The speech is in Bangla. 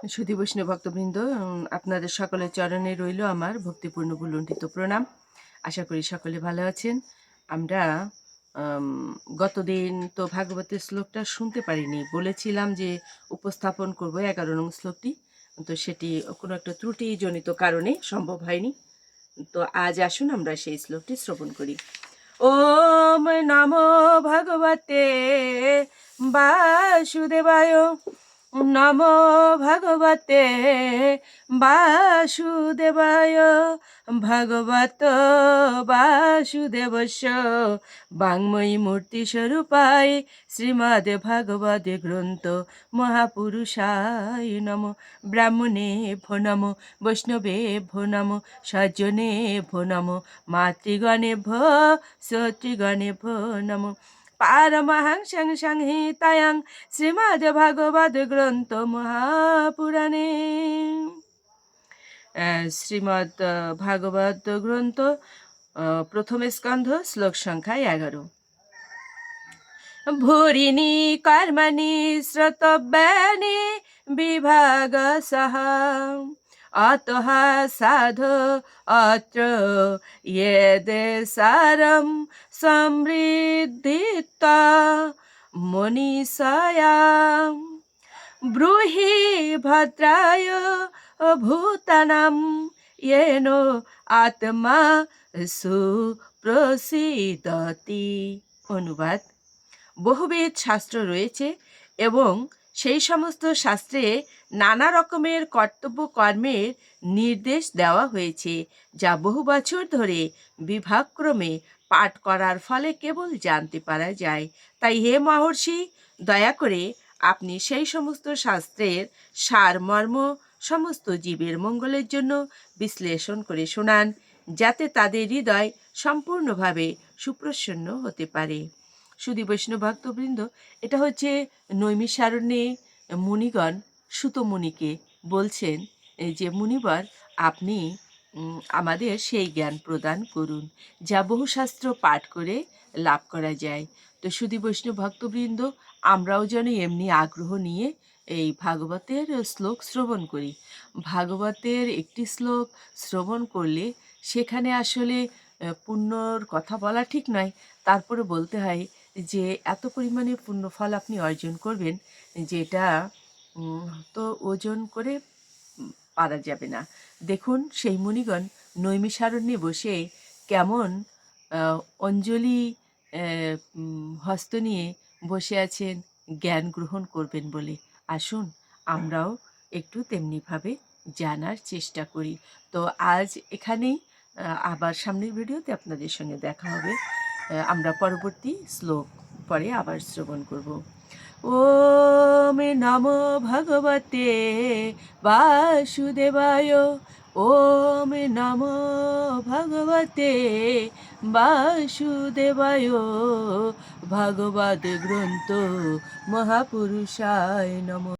সুধী বৈষ্ণব ভক্তবৃন্দ আপনাদের সকলের চরণে রইল আমার ভক্তিপূর্ণ বুলন্ডিত প্রণাম। আশা করি সকলে ভালো আছেন। আমরা গতদিন তো ভাগবতের শ্লোকটা শুনতে পারিনি। বলেছিলাম যে উপস্থাপন করব এগারো নং শ্লোকটি। তো সেটি কোনো একটা ত্রুটিজনিত কারণে সম্ভব হয়নি। তো আজ আসুন আমরা সেই শ্লোকটি শ্রবণ করি। ওম নমো ভগবতে বাসুদেবায়। নমো ভগবতে বাসুদেবায় ভগবত বাসুদেবস্য বাংময়ী মূর্তি স্বরূপায় শ্রীমদ ভাগবত গ্রন্থ মহাপুরুষায় নম ব্রাহ্মণে ভো নম বৈষ্ণবে ভো নম সজ্জনে ভো নম মাতৃগণে ভো শ্রোতৃগণে ভো নম পারমহংসং সংহিতায়াং শ্রীমদ ভাগবত গ্রন্থ মহাপুরাণে শ্রীমদ ভাগবত গ্রন্থ প্রথম স্কন্ধ শ্লোক সংখ্যা এগারো ভূরিণী কর্মণি শ্রোতব্যানি বিভাগ সহ অতঃ সাধু অত্র। ইয়েদে সারম সমৃদ্ধিতা মনীষয়া ব্রূহি ভদ্রায় ভূতানাম। येन আত্মা সুপ্রসিদতি অনুবাদ। বহুবিধ শাস্ত্র রয়েছে এবং সেই সমস্ত শাস্ত্রে নানা রকমের কর্তব্য কর্মের নির্দেশ দেওয়া হয়েছে, যা বহু বছর ধরে বিভাগক্রমে পাঠ করার ফলে কেবল জানতে পারা যায়। তাই হে মহর্ষি, দয়া করে আপনি সেই সমস্ত শাস্ত্রের সারমর্ম সমস্ত জীবের মঙ্গলের জন্য বিশ্লেষণ করে শোনান, যাতে তাদের হৃদয় সম্পূর্ণভাবে সুপ্রসন্ন হতে পারে। সুদী বৈষ্ণব ভক্তবৃন্দ, এটা হচ্ছে নৈমিষারণ্যে মুনিগণ সুতমুনিকে বলছেন যে মুনিবর, আপনি আমাদের সেই জ্ঞান প্রদান করুন, যা বহু শাস্ত্র পাঠ করে লাভ করা যায়। তো সুদী বৈষ্ণব ভক্তবৃন্দ, আমরাও যেন এমনি আগ্রহ নিয়ে এই ভাগবতের শ্লোক শ্রবণ করি। ভাগবতের একটি শ্লোক শ্রবণ করলে সেখানে আসলে পুণ্যর কথা বলা ঠিক নয়, তারপরে বলতে হয় যে এত পরিমাণে পুণ্যফল আপনি অর্জন করবেন, যেটা তো ওজন করে পারা যাবে না। দেখুন, সেই মুনিগণ নৈমিষারণ্যে বসে কেমন অঞ্জলি হস্ত নিয়ে বসে আছেন, জ্ঞান গ্রহণ করবেন বলে। আসুন, আমরাও একটু তেমনিভাবে জানার চেষ্টা করি। তো আজ এখানেই আবার সামনের ভিডিওতে আপনাদের সঙ্গে দেখা হবে। আমরা পরবর্তী শ্লোক পরে আবার শ্রবণ করব। ওম নমো ভগবতে বাসুদেবায়। ওম নমো ভগবতে বাসুদেবায়। ভগবদ গ্রন্থ মহাপুরুষায় নম।